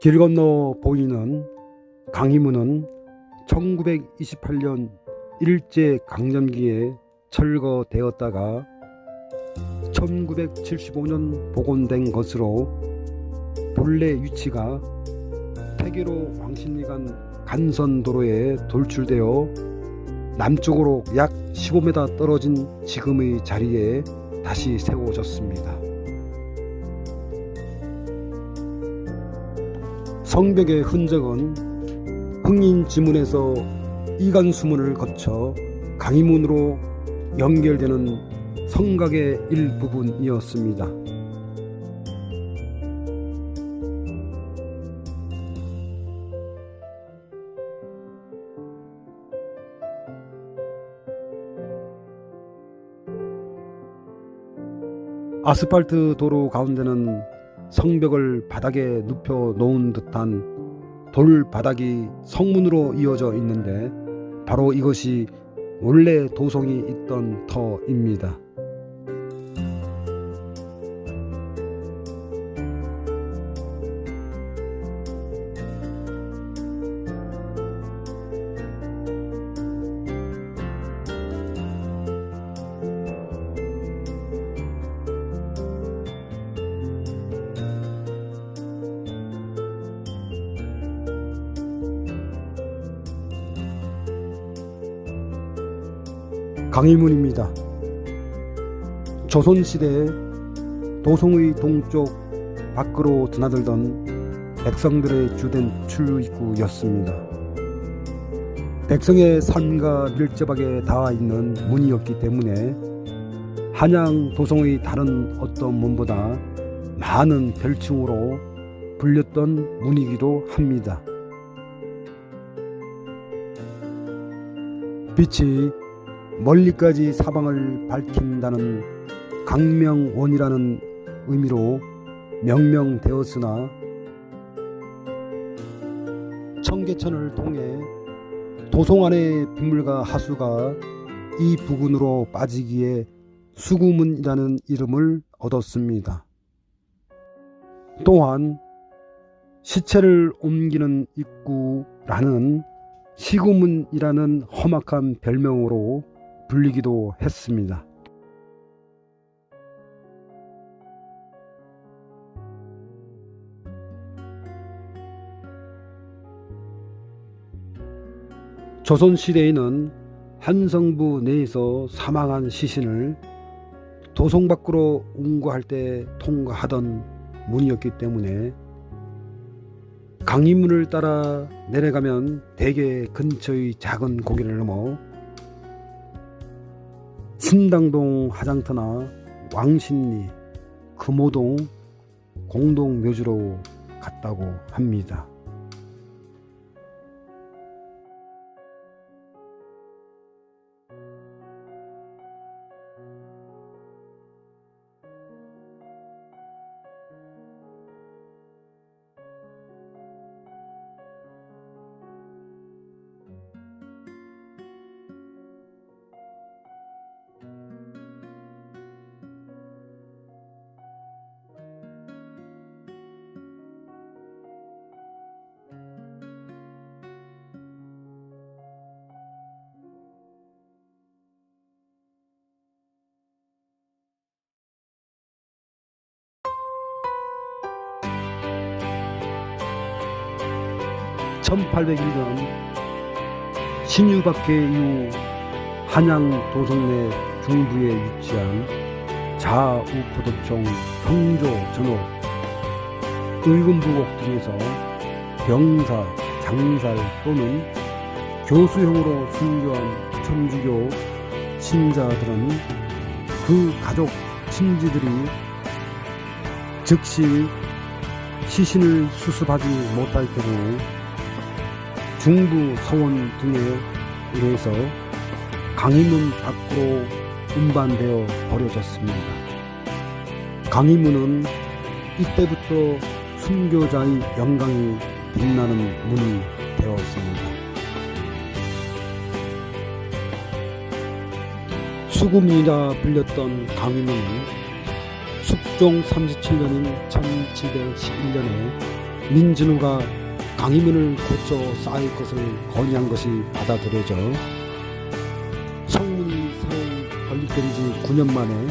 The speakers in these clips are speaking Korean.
길 건너 보이는 강희문은 1928년 일제 강점기에 철거되었다가 1975년 복원된 것으로 본래 위치가 태계로 왕십리간 간선도로에 돌출되어 남쪽으로 약 15m 떨어진 지금의 자리에 다시 세워졌습니다. 성벽의 흔적은 흥인 지문에서 이간수문을 거쳐 강희문으로 연결되는 성곽의 일부분이었습니다. 아스팔트 도로 가운데는 성벽을 바닥에 눕혀 놓은 듯한 돌 바닥이 성문으로 이어져 있는데 바로 이것이 원래 도성이 있던 터입니다. 강일문입니다. 조선시대 도성의 동쪽 밖으로 드나들던 백성들의 주된 출입구였습니다. 백성의 삶과 밀접하게 닿아 있는 문이었기 때문에 한양 도성의 다른 어떤 문보다 많은 별칭으로 불렸던 문이기도 합니다. 빛이 멀리까지 사방을 밝힌다는 강명원이라는 의미로 명명되었으나 청계천을 통해 도성 안의 빗물과 하수가 이 부근으로 빠지기에 수구문이라는 이름을 얻었습니다. 또한 시체를 옮기는 입구라는 시구문이라는 험악한 별명으로 불리기도 했습니다. 조선시대에는 한성부 내에서 사망한 시신을 도성 밖으로 운구할 때 통과하던 문이었기 때문에 강인문을 따라 내려가면 대개 근처의 작은 고개를 넘어 신당동 화장터나 왕신리, 금호동 공동묘지로 갔다고 합니다. (1801년) 신유박해 이후 한양 도성내 중부에 위치한 자우포도청 형조 전옥 의금부곡 등에서 병사, 장살 또는 교수형으로 순교한 천주교 신자들은 그 가족 친지들이 즉시 시신을 수습하지 못할 경우 중부 서원 등에 의해서 강희문 밖으로 운반되어 버려졌습니다. 강희문은 이때부터 순교자의 영광이 빛나는 문이 되었습니다. 수금이라 불렸던 강희문은 숙종 37년인 1711년에 민진우가 강희문을 고쳐 쌓을 것을 건의한 것이 받아들여져 성문이 새로 건립된 지 9년 만에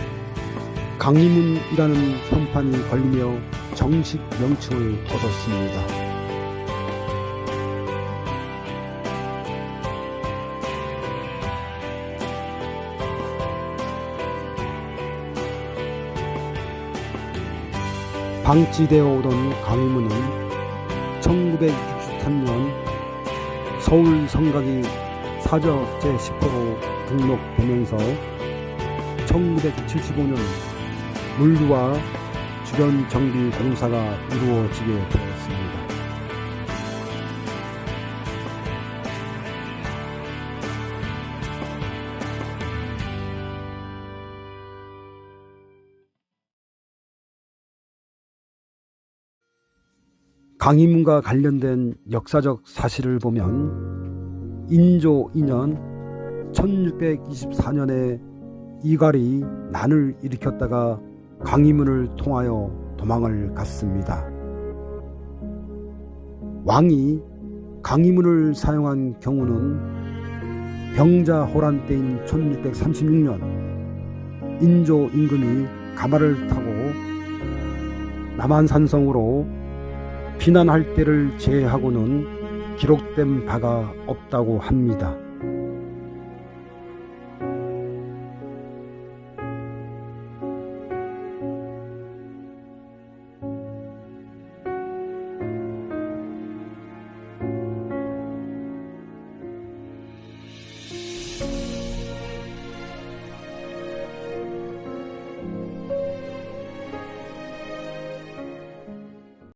강희문이라는 현판이 걸리며 정식 명칭을 얻었습니다. 방치되어 오던 강희문은 1963년 서울 성곽이 사저 제10호로 등록되면서 1975년 물류와 주변 정비 공사가 이루어지게 되었습니다. 강희문과 관련된 역사적 사실을 보면 인조 2년 1624년에 이갈이 난을 일으켰다가 강희문을 통하여 도망을 갔습니다. 왕이 강희문을 사용한 경우는 병자 호란 때인 1636년 인조 임금이 가마를 타고 남한산성으로 피난할 때를 제외하고는 기록된 바가 없다고 합니다.